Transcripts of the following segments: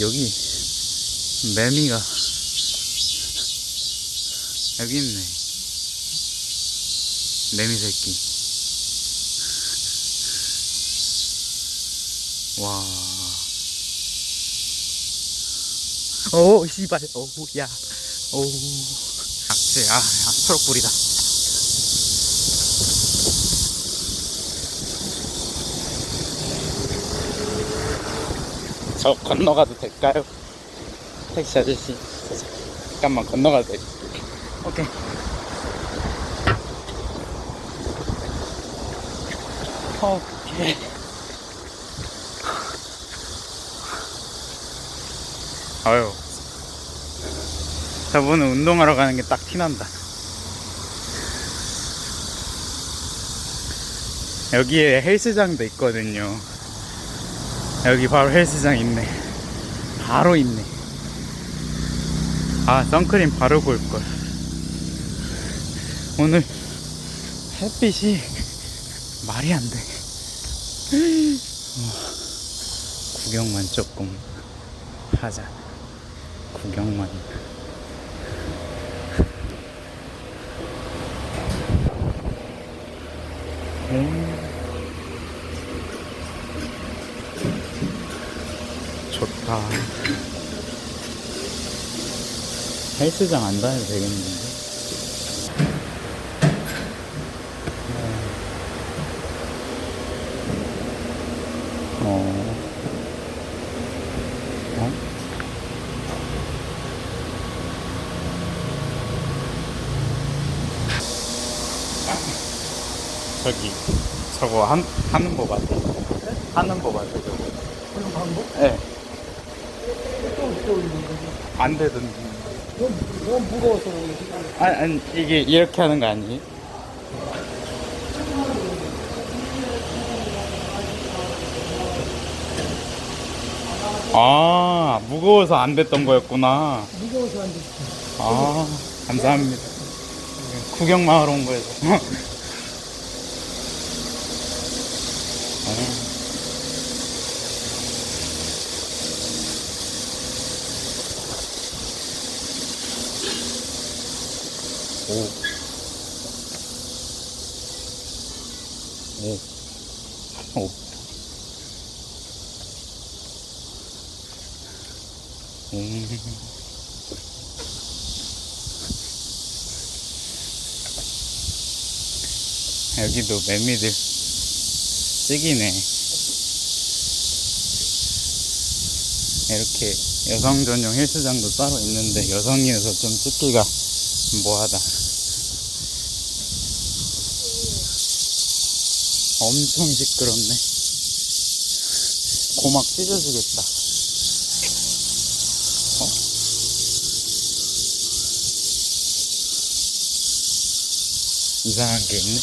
여기 매미가 여기 있네. 매미 새끼. 와. 오, 씨발. 오, 야. 오. 악재, 아, 아, 초록불이다. 저 건너가도 될까요? 택시 아저씨. 잠깐만 건너가도 돼. 오케이. 오케이. 아유. 저분은 운동하러 가는 게 딱 티난다. 여기에 헬스장도 있거든요. 여기 바로 헬스장 있네. 바로 있네. 아, 선크림 바르고 올걸. 오늘 햇빛이 말이 안 돼. 어, 구경만 조금 하자. 구경만. 음. 좋다. 헬스장 안 다녀도 되겠는데. 어. 어? 저기 저거 한, 하는 법 아세요? 하는 법 아세요? 저거? 그런 방법? 네. 안 되던데. 너무, 너무 무거워서 그러지. 아니, 아니 이게 이렇게 하는 거 아니에요? 아 무거워서 안 됐던 거였구나. 무거워서 안 돼. 아 감사합니다. 구경만 하러 온 거여서. 오. 오. 오. 음. 여기도 매미들 찍이네. 이렇게 여성 전용 헬스장도 따로 있는데 여성이어서 좀 찍기가 뭐하다. 엄청 시끄럽네. 고막 찢어지겠다. 어? 이상한 게 있네.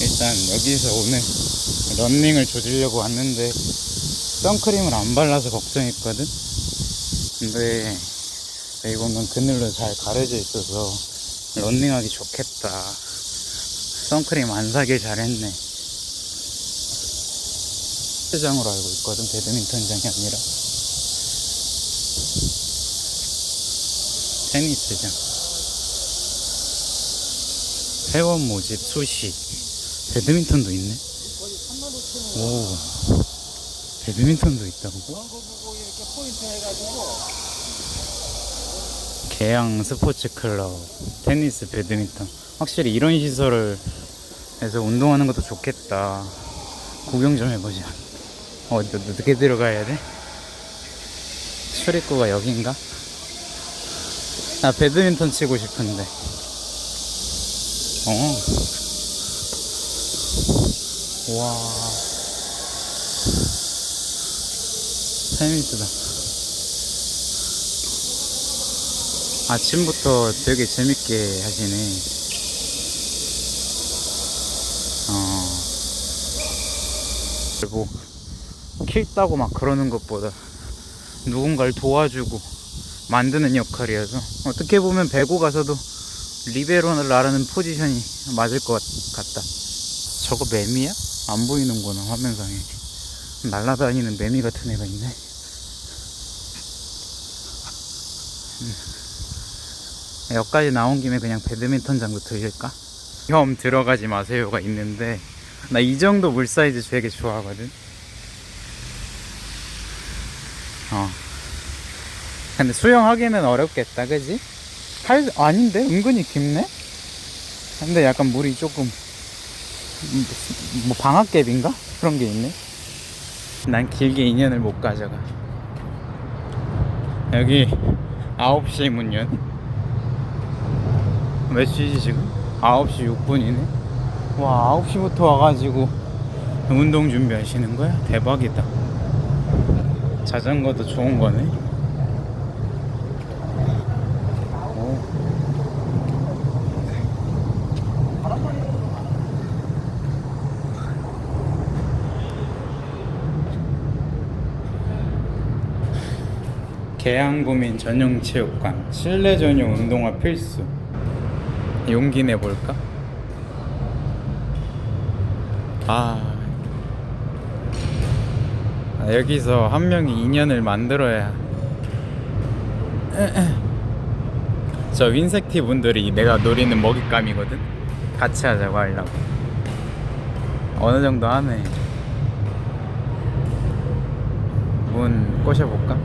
일단 여기서 오늘 런닝을 조지려고 왔는데 선크림을 안 발라서 걱정했거든. 근데 보면 그늘로 잘 가려져 있어서 런닝하기 좋겠다. 선크림 안 사길 잘했네. 헬스장으로 알고 있거든. 배드민턴장이 아니라. 테니스장. 회원 모집 수시. 배드민턴도 있네. 오. 배드민턴도 있다고? 개양 스포츠 클럽, 테니스, 배드민턴. 확실히 이런 시설을 해서 운동하는 것도 좋겠다. 구경 좀 해보자. 어, 어, 어떻게 들어가야 돼? 출입구가 여긴가? 나 배드민턴 치고 싶은데. 어. 와. 재밌다. 아침부터 되게 재밌게 하시네. 뭐, 킬 따고 막 그러는 것보다 누군가를 도와주고 만드는 역할이어서 어떻게 보면 배구 가서도 리베로를 나르는 포지션이 맞을 것 같- 같다. 저거 매미야? 안 보이는구나, 화면상에. 날라다니는 매미 같은 애가 있네. 음. 여기까지 나온 김에 그냥 배드민턴장도 들릴까? 형 들어가지 마세요가 있는데 나 이 정도 물 사이즈 되게 좋아하거든. 어. 근데 수영하기는 어렵겠다, 그지? 팔 아닌데 은근히 깊네. 근데 약간 물이 조금 음, 뭐 방학갭인가 그런 게 있네. 난 길게 인연을 못 가져가. 여기 9시 문 연. 몇 시지 지금? 9시 6분이네. 와, 9시부터 와가지고 운동 준비하시는 거야? 대박이다. 자전거도 좋은 거네. 오. 계양구민 전용 체육관 실내 전용 운동화 필수 용기 내 볼까? 아. 아, 여기서 한 명이 인연을 만들어야 저 윈색티 분들이 내가 노리는 먹잇감이거든? 같이 하자고 하려고. 어느 정도 하네. 문 꼬셔볼까?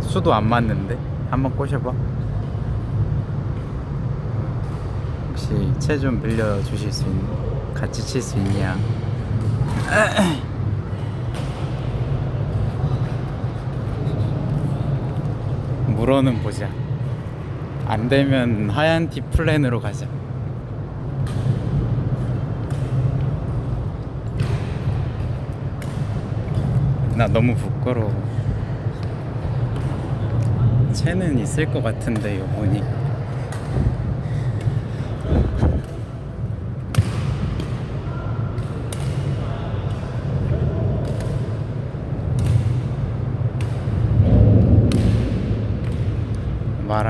수도 안 맞는데? 한번 꼬셔봐. 혹시 채 좀 빌려주실 수 있니? 같이 칠 수 있냐 물어는 보자. 안 되면 하얀 티 플랜으로 가자. 나 너무 부끄러워. 채는 있을 것 같은데 요분이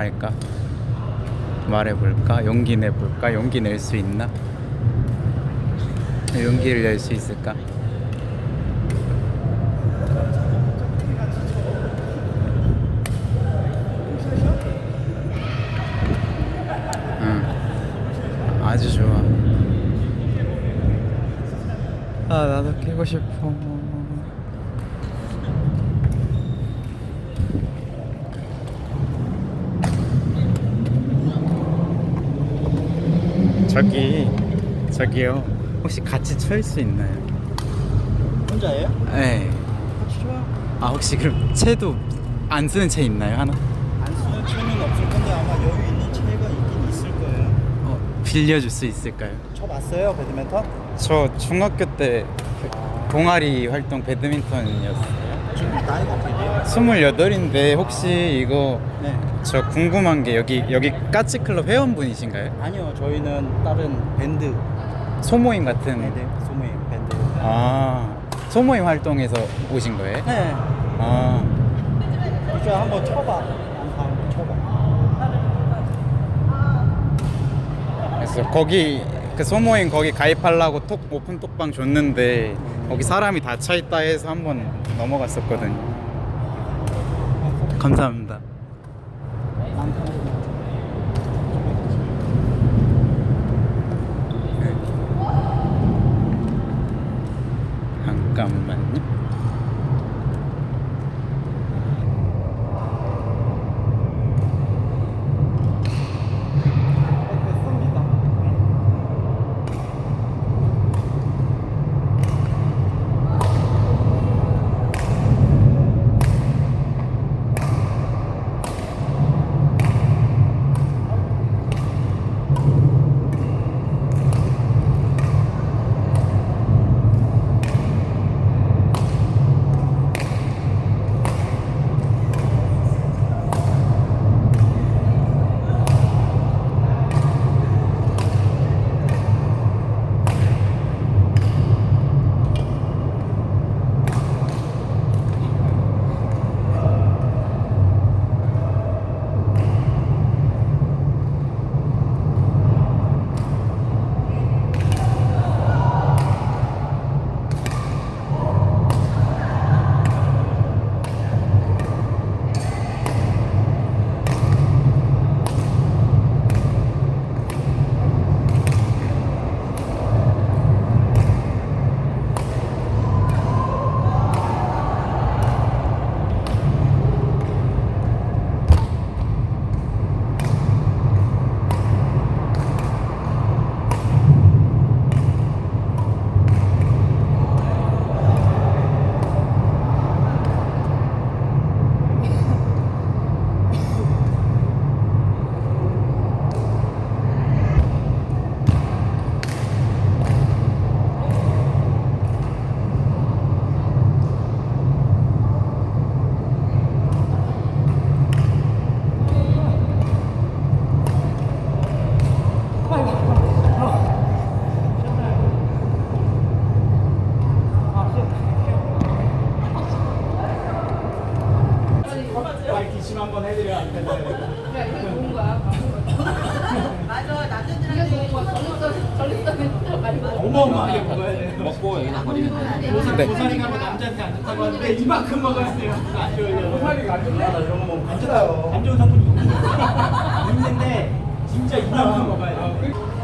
말할까? 말해볼까? 용기 내볼까? 용기 낼 수 있나? 용기를 낼 수 있을까? 응. 아주 좋아. 아, 나도 끼고 싶어. 저기, 저기요. 혹시 같이 칠수 있나요? 혼자예요? 네. 같이 좋아. 아, 혹시 그럼 채도 안 쓰는 채 있나요? 하나? 안 쓰는 채는 없을 건데 아마 여유 있는 채가 있긴 있을 거예요. 어, 빌려줄 수 있을까요? 쳐 봤어요 배드민턴? 저 중학교 때 동아리 활동 배드민턴이었어요. 지금 나이가 어떻게 돼요? 28인데 혹시 이거 네. 저 궁금한 게 여기 여기 까치 클럽 회원분이신가요? 아니요 저희는 다른 밴드 소모임 같은 네네 소모임 밴드. 아 소모임 활동에서 오신 거예요? 네. 아 이제 한번 쳐봐. 난 한번 쳐봐. 그래서 거기 그 소모임 거기 가입하려고 톡 오픈 톡방 줬는데 거기 사람이 다 차 있다 해서 한번 넘어갔었거든요. 감사합니다. 진짜 이만큼 먹어야 돼요.